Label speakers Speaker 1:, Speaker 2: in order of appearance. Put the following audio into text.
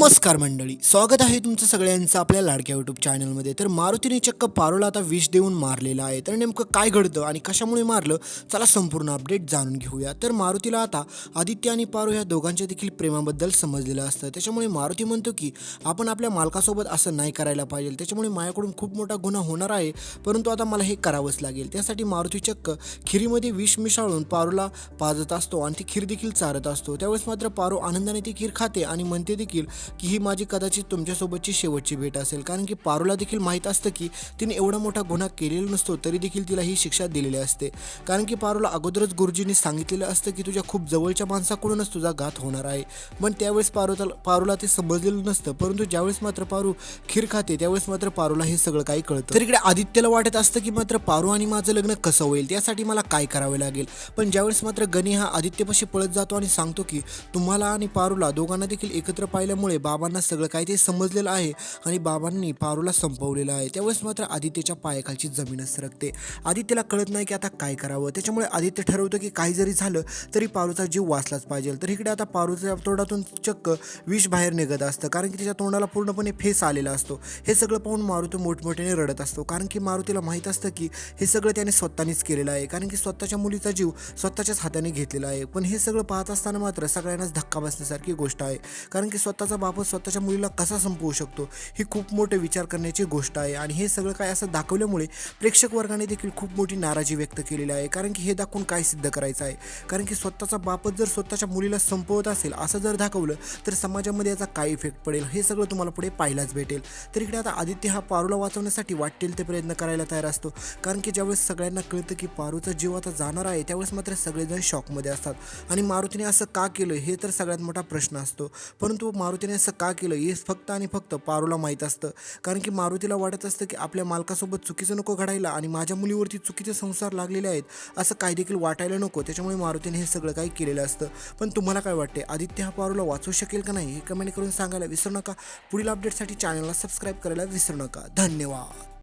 Speaker 1: नमस्कार मंडळी स्वागत आहे तुमचं सगळ्यांचं आपल्या लाडक्या युट्यूब चॅनलमध्ये तर मारुतीने चक्क पारोला आता विष देऊन मारलेलं आहे. तर नेमकं काय घडतं आणि कशामुळे मारलं? चला संपूर्ण अपडेट जाणून घेऊया. तर मारुतीला आता आदित्य आणि पारो ह्या दोघांच्या देखील प्रेमाबद्दल समजलेलं असतं. त्याच्यामुळे मारुती म्हणतो की आपण आपल्या मालकासोबत असं नाही करायला पाहिजे. त्याच्यामुळे माझ्याकडून खूप मोठा गुन्हा होणार आहे. परंतु आता मला हे करावंच लागेल. त्यासाठी मारुती चक्क खिरीमध्ये विष मिसळून पारूला पाजत असतो आणि ती खीर देखील चारत असतो. त्यावेळेस मात्र पारो आनंदाने ती खीर खाते आणि म्हणते देखील की ही माझी कदाचित तुमच्यासोबतची शेवटची भेट असेल. कारण की पारूला देखील माहीत असतं की तिने एवढा मोठा गुन्हा केलेला नसतो तरी देखील तिला ही शिक्षा दिलेली असते. कारण की पारूला अगोदरच गुरुजींनी सांगितलेलं असतं की तुझ्या खूप जवळच्या माणसाकडूनच तुझा घात होणार आहे. पण त्यावेळेस पारूला पारूला ते समजलेलं नसतं. परंतु ज्यावेळेस मात्र पारू खीर खाते त्यावेळेस मात्र पारूला हे सगळं काही कळतं. तर इकडे आदित्यला वाटत असतं की मात्र पारू आणि माझं लग्न कसं होईल त्यासाठी मला काय करावे लागेल? पण ज्यावेळेस मात्र गणी हा आदित्यपाशी पळत जातो आणि सांगतो की तुम्हाला आणि पारूला दोघांना देखील एकत्र पाहिल्यामुळे बाबांना सगळं काही ते समजलेलं आहे आणि बाबांनी पारूला संपवलेलं आहे. त्यावेळेस मात्र आदित्यच्या पायाखालची जमीनच सरकते. आदित्यला कळत नाही की आता काय करावं. त्याच्यामुळे आदित्य ठरवतं की काही जरी झालं तरी पारूचा जीव वाचलाच पाहिजे. तर इकडे आता पारूच्या तोंडातून चक्क विष बाहेर निघत असतं. कारण की त्याच्या तोंडाला पूर्णपणे फेस आलेला असतो. हे सगळं पाहून मारुती मोठमोठ्याने रडत असतो. कारण की मारुतीला माहीत असतं की हे सगळं त्याने स्वतःनेच केलेलं आहे. कारण की स्वतःच्या मुलीचा जीव स्वतःच्याच हाताने घेतलेला आहे. पण हे सगळं पाहत असताना मात्र सगळ्यांनाच धक्का बसण्यासारखी गोष्ट आहे. कारण की स्वतःचा बापच स्वतःच्या मुलीला कसा संपवू शकतो ही खूप मोठे विचार करण्याची गोष्ट आहे. आणि हे सगळं काय असं दाखवल्यामुळे प्रेक्षक वर्गाने देखील खूप मोठी नाराजी व्यक्त केलेली आहे. कारण की हे दाखवून काय सिद्ध करायचं आहे? कारण की स्वतःचा बापच जर स्वतःच्या मुलीला संपवत असेल असं जर दाखवलं तर समाजामध्ये याचा काय इफेक्ट पडेल? हे सगळं तुम्हाला पुढे पाहायलाच भेटेल. तर इकडे आता आदित्य हा पारूला वाचवण्यासाठी वाटेल ते प्रयत्न करायला तयार असतो. कारण की ज्यावेळेस सगळ्यांना कळतं की पारूचा जीव आता जाणार आहे त्यावेळेस मात्र सगळेजण शॉकमध्ये असतात. आणि मारुतीने असं का केलं हे तर सगळ्यात मोठा प्रश्न असतो. परंतु मारुतीने असं का केलं? हे फक्त आणि फक्त पारूला माहीत असतं. कारण की मारुतीला वाटत असतं की आपल्या मालकासोबत चुकीचं नको घडायला आणि माझ्या मुलीवरती चुकीचे संसार लागलेले आहेत असं काही देखील वाटायला नको. त्याच्यामुळे मारुतीने हे सगळं काही केलेलं असतं. पण तुम्हाला काय वाटते आदित्य हा पारूला वाचू शकेल का नाही? हे कमेंट करून सांगायला विसरू नका. पुढील अपडेटसाठी चॅनलला सबस्क्राईब करायला विसरू नका. धन्यवाद.